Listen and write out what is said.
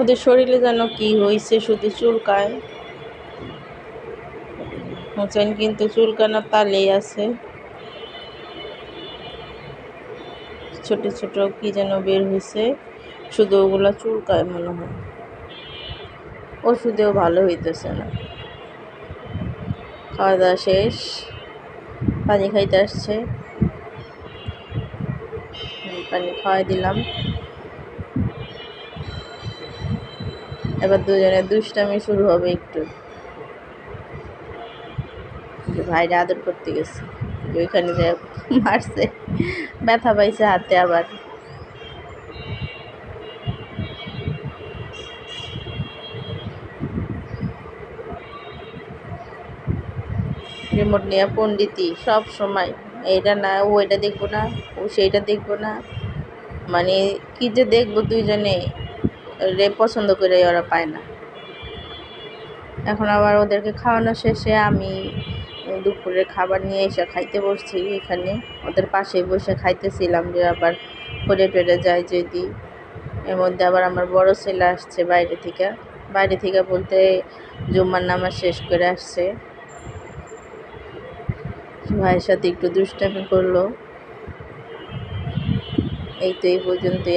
ওদের শরীরে যেন কি হয়েছে শুধু চুলকায়। হোসেন কিন্তু চুলকানোর তালেই আছে। ছোট ছোট কি যেন বের হয়েছে শুধু ওগুলা চুলকায় মনে হয়। ওষুধেও ভালো হইতেছে না। খাওয়া দাওয়া শেষ, পানি খাইতে আসছে। পানি খাওয়াই দিলাম। এবার দুজনের দুষ্টামি শুরু হবে একটু। ভাইরা আদর করতে গেছে ওইখানে যে মারছে, ব্যথা পাইছে হাতে আবার। রিমোট নিয়ে পণ্ডিতি সব সময়, এইটা না, ও এটা দেখব না, ও সেইটা দেখব না। মানে কি যে দেখব দুইজনে রে পছন্দ করে ওরা পায় না। এখন আবার ওদেরকে খাওয়ানো শেষে আমি দুপুরের খাবার নিয়ে এসে খাইতে বসছি এখানে। ওদের পাশেই বসে খাইতেছিলাম যে আবার পড়ে টরে যায় যদি। এর মধ্যে আবার আমার বড় ছেলে আসছে বাইরে থেকে। বাইরে থেকে বলতে জুম্মার নামাজ শেষ করে আসছে। ভাইয়ের সাথে একটু দুষ্টামি করল। এই তো এই পর্যন্তই